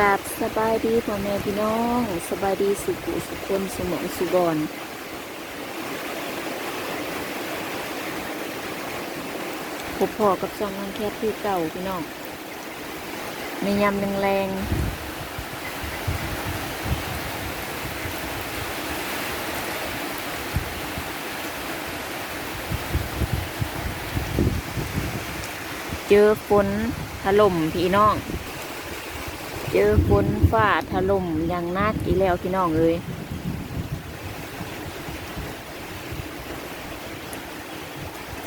ราบสบายดีพ่อแม่พี่น้องสบายดีสุขุสุขคนสมองสุบอนพบพ่อกับจองนังแคบที่เก่าพี่น้องในยำแรงๆเจอฝนถล่มพี่น้อง เจอฝนฟ้าถล่มอย่างนักอีแล้วพี่น้องเอ้ย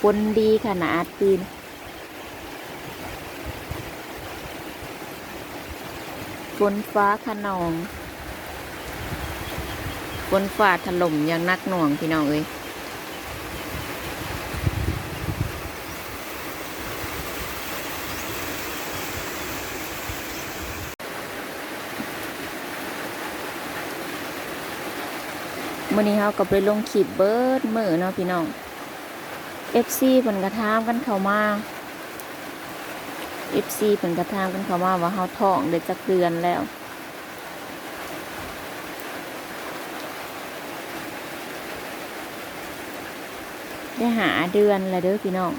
ฝนดีขนาดปีนฝนฟ้าขนองฝนฟ้าถล่มอย่างนักหน่วงพี่น้องเอ้ย มื่อนี้เขาก็ไปลงขีบเบิร์ดมือเนาะพี่น้อง FC เพิ่นกระทามกันเข้ามา FC เพิ่นกระทามกันเข้ามาว่าเฮาท้องได้จักเดือนแล้วได้หาเดือนแล้วเด้อพี่น้อง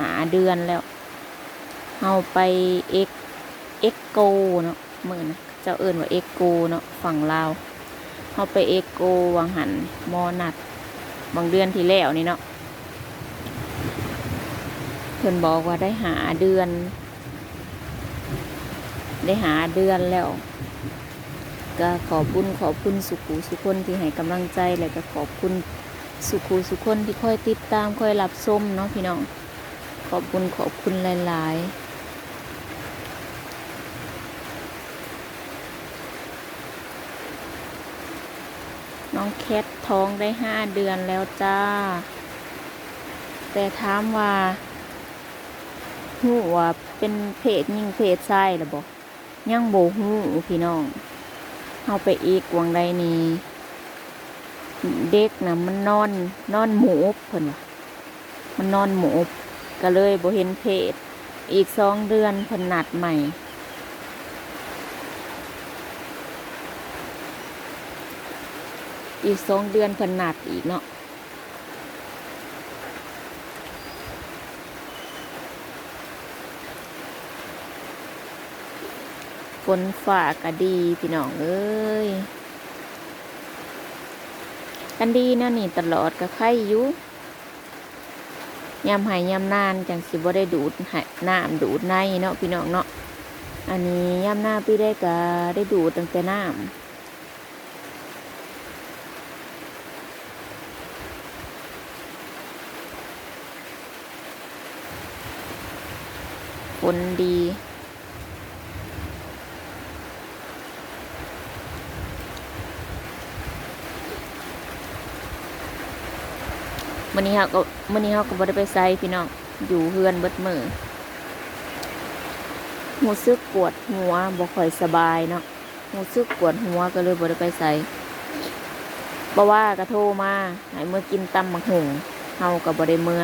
หาเดือนแล้วเฮาไปเอ็กเอ็กโกเนาะมือนะเจ้าเอิ้นว่าเอ็กโกเนาะฝั่งลาว เขาไปเอโกวังหันมอนัดบางเดือนที่แล้วนี่เนาะเพิ่นบอกว่าได้หาเดือน ได้หาเดือนแล้ว ก็ขอบคุณขอบคุณสุขูสุคนที่ให้กำลังใจแล้วก็ขอบคุณสุขูสุคนที่คอยติดตามคอยรับชมเนาะพี่น้องขอบคุณขอบคุณหลาย ๆ น้องแคทท้องได้ห้าเดือนแล้วจ้า แต่ถามว่าหูว่าเป็นเพศยิ่งเพศชายหรือบอกยังโบหูพี่น้องเอาไปอีกวังใดนี่เด็กนะมันนอนนอนหมูเพิ่นว่ามันนอนหมูก็เลยโบเห็นเพศอีกสองเดือนเพิ่นนัดใหม่ อีกสองเดือนเพนนัดอีกเนาะฝนฝ่ากะดีพี่น้องเอ้ยกันดีนะนี่ตลอดก็ไข่อยู่ยามหายยามนานจังสิบ่ได้ดูดหายน้ำดูดในเนาะพี่น้องเนาะ อันนี้ยามหน้าพี่ได้ก็ได้ดูดตั้งแต่น้ำ ลดีมื่อนี้เขาก็มื่อนี้เขาก็บ่ได้ไปไซพี่น้อง อยู่เฮือนเบิดมือหูซึกปวดหัวบ่ค่อยสบายเนาะหูซึกปวดหัวก็เลยบ่ได้ไปไซเพราะว่ากระโทรมาให้เมื่อกินตำมักหุงเฮาก็บ่ได้เมื่อ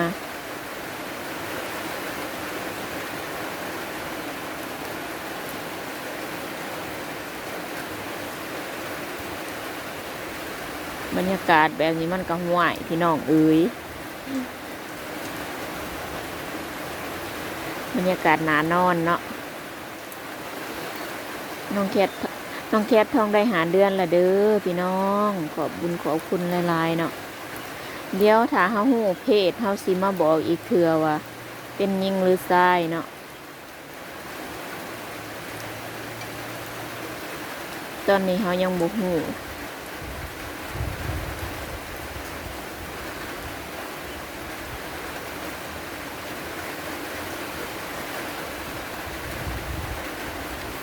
บรรยากาศแบบนี้มันก็ห่วยพี่น้องเอ้ยบรรยากาศหนานอนเนาะน้องแคทน้องแคททองได้หาเดือนละเด้อพี่น้องขอบบุญขอบคุณหลายๆเนาะเดี๋ยวถ้าเฮาหูเพศเฮาสิมาบอกอีกเทื่อว่า เป็นยิงหรือทรายเนาะตอนนี้เฮายังบ่หู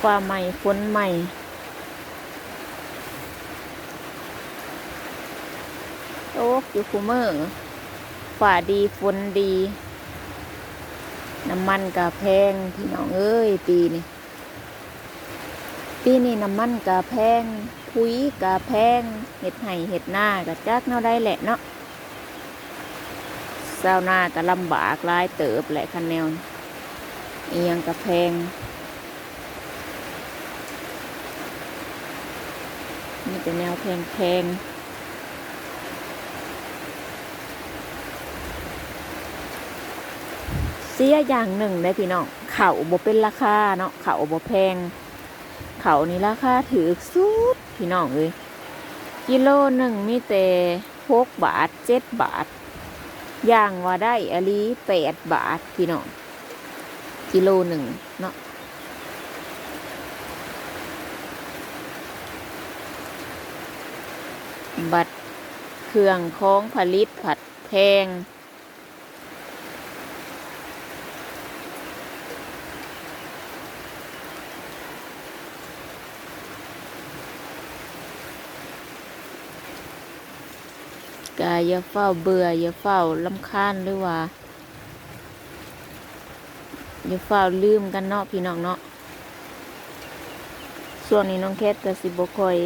ฟ้าใหม่ฝนใหม่ โอ้อยู่คูเมอร์ฝ่าดีฝนดี น้ำมันกะแพงพี่น้องเอ้ย ปีนี้ปีนี้น้ำมันกะแพงพุยกะแพงเห็ดไห่เห็ดหน้ากะจักเนาได้แหละเนาะเศร้าหน้ากะลำบากลายเติบแหละคันแนวเอียงกะแพง แต่แนวแพงๆเสียอย่างหนึ่งได้พี่น้องเขาบ่เป็นราคาเนาะเขาบ่แพงเขานี่ราคาถือสุดพี่น้องเอ้ยกิโลหนึ่งมีแต่หกบาทเจ็ดบาทย่างว่าได้อลีแปดบาทพี่น้องกิโลหนึ่งเนาะ บัตรเครื่องของผลิตผัดแพง กายอย่าเฝ้าเบื่ออย่าเฝ้าลำคาญหรือว่าอย่าเฝ้าลืมกันเนาะพี่น้องเนาะส่วนนี้น้องแคทกับสิบคอย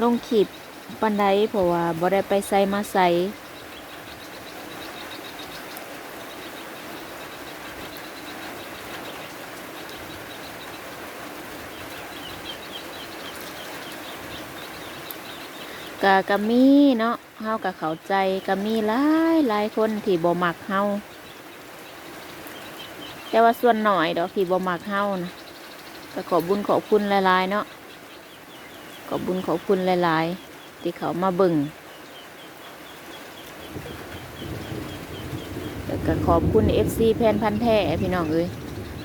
ลงขีด ปันไดเพราะว่าบ่ได้ไปใส่มาใส่กะกะมีเนาะเฮากะเข้าใจกะมีหลายหลายคนที่บ่มักเฮาแต่ว่าส่วนหน่อยดอกที่บ่มักเฮานะก็ขอบุญขอบคุณหลายๆเนาะขอบบุญขอบคุณหลายๆ ที่เขามาบิ่งแล้วก็ขอบคุณ FC แพนพันแท้พี่น้องเอ้ย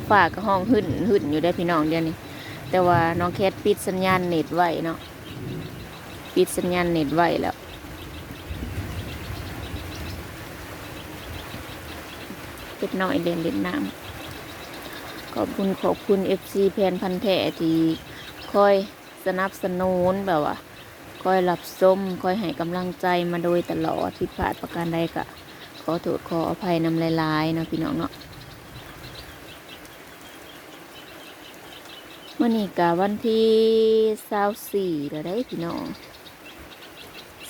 ฝากก็ห้องหึ่นหึ่นอยู่ได้พี่น้องเดี๋ยวนี้ แต่ว่าน้องแคทปิดสัญญาณเน็ตไว้เนาะปิดสัญญาณเน็ตไว้แล้วเล็กน้อยเล่นเล่นน้ำขอบคุณขอบคุณ FC แพนพันแท้ที่คอยสนับสนุนแบบว่า คอยรับส้มคอยให้กำลังใจมาโดยตลอดผิดพลาดประการใดก็ขอโทษขออภัยนำลายๆเนาะพี่น้องเนาะเมื่อนี้กะวันที่สาสี่แล้วได้พี่น้อง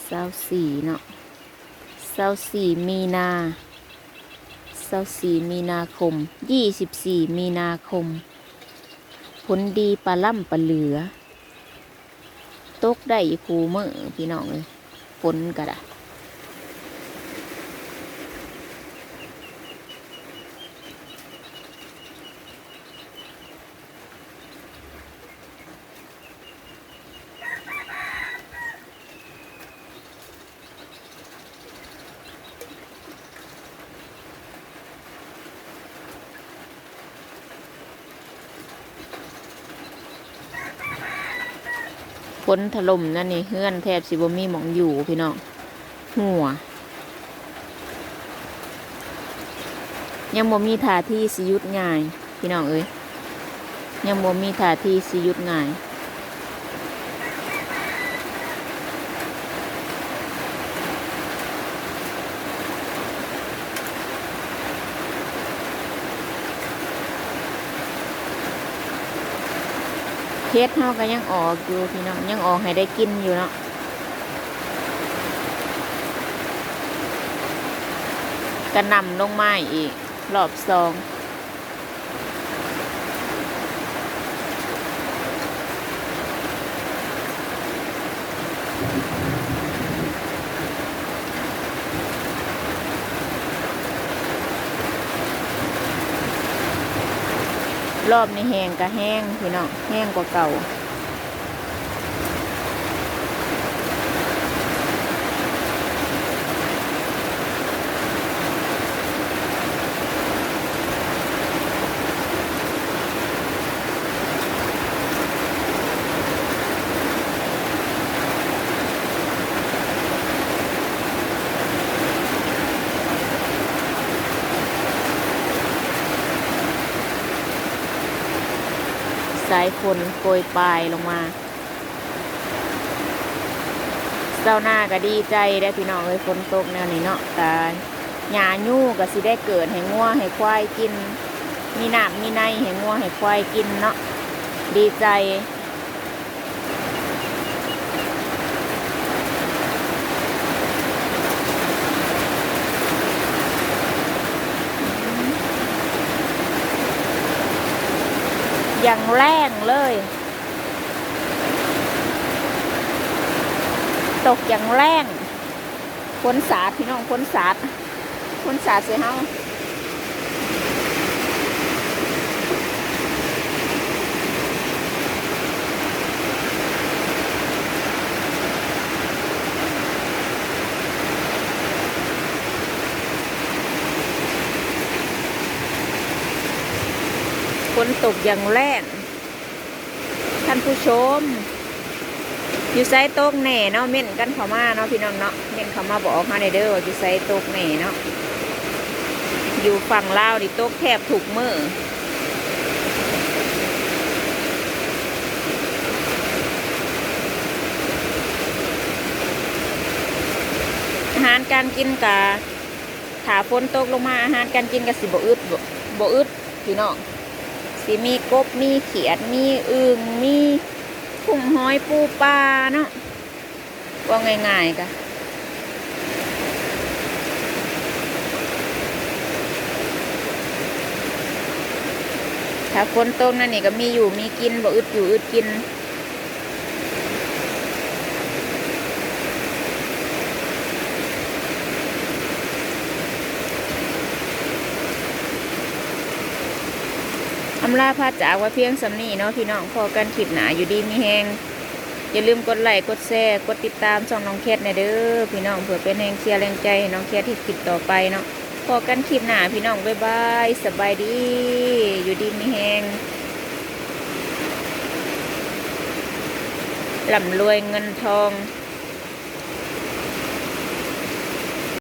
สาสี่เนาะสาสี่มีนาสาสี่มีนาคมยี่สิบสี่มีนาคม ผลดีปลาล่ำปลาเหลือ ตกได้อยู่คูเมื่อพี่น้องเลยฝนก็ได้ นถล่มนั่นนี่เฮือนแทบสิบ่มีหมองอยู่พี่น้องหัว ยังบ่มีท่าที่สิยุดง่าย พี่น้องเอ้ยยังบ่มีท่าที่สิยุดง่าย เพชรเฮาก็ยังออกอยู่พี่น้องยังออกให้ได้กินอยู่เนาะกระนำลงมาอีก รอบสอง รอบในแห้งก็แห้งพี่น้องแห้งกว่าเก่าายฝนโปรยปลายลงมาเจ้าหน้าก็ดีใจได้พี่น้องเลยฝนตกแนวนี้เนาะแต่หญ้ายู่ก็สิได้เกิดให้งัวให้ควายกิน มีน้ำมีในให้งัวให้ควายกินเนาะดีใจ อย่างแรงเลย ตกอย่างแรงฝนสาดพี่น้องฝนสาดฝนสาดเสียเฮา ฝนตกอย่างแรงท่านผู้ชม อยู่ไซโต๊กแหน่เนาะเม่นกันเขามาเนาะพี่น้องเนาะเม่นเขามาบอกมาในเด้อว่าอยู่ไซโต๊กแหน่เนาะอยู่ฝั่งลาวนี่โต๊กแทบถูกมืออาหารการกินกะถาฝนตกลงมาอาหารการกินกะสิบอึดบ่บ่อึดพี่น้อง สิมีกบมีเขียดมีอึงมีกุ้งหอยปูปลาเนาะว่าง่ายๆกะถ้าฝนตกนั่นนี่ก็มีอยู่มีกินบ่อึดอยู่อึดกิน อำลาพาจากว่าเพียงสำนีเนาะพี่น้องพอกันคลิปหนาอยู่ดีมีแหงอย่าลืมกดไลค์กดแชร์กดติดตามช่องน้องแคทในเด้อพี่น้องเพื่อเป็นแรงเชียร์แรงใจน้องแคทที่คลิปต่อไปเนาะพอกันคลิปหนาพี่น้องบ๊ายบายสบายดี อยู่ดีมีแหงลำรวยเงินทอง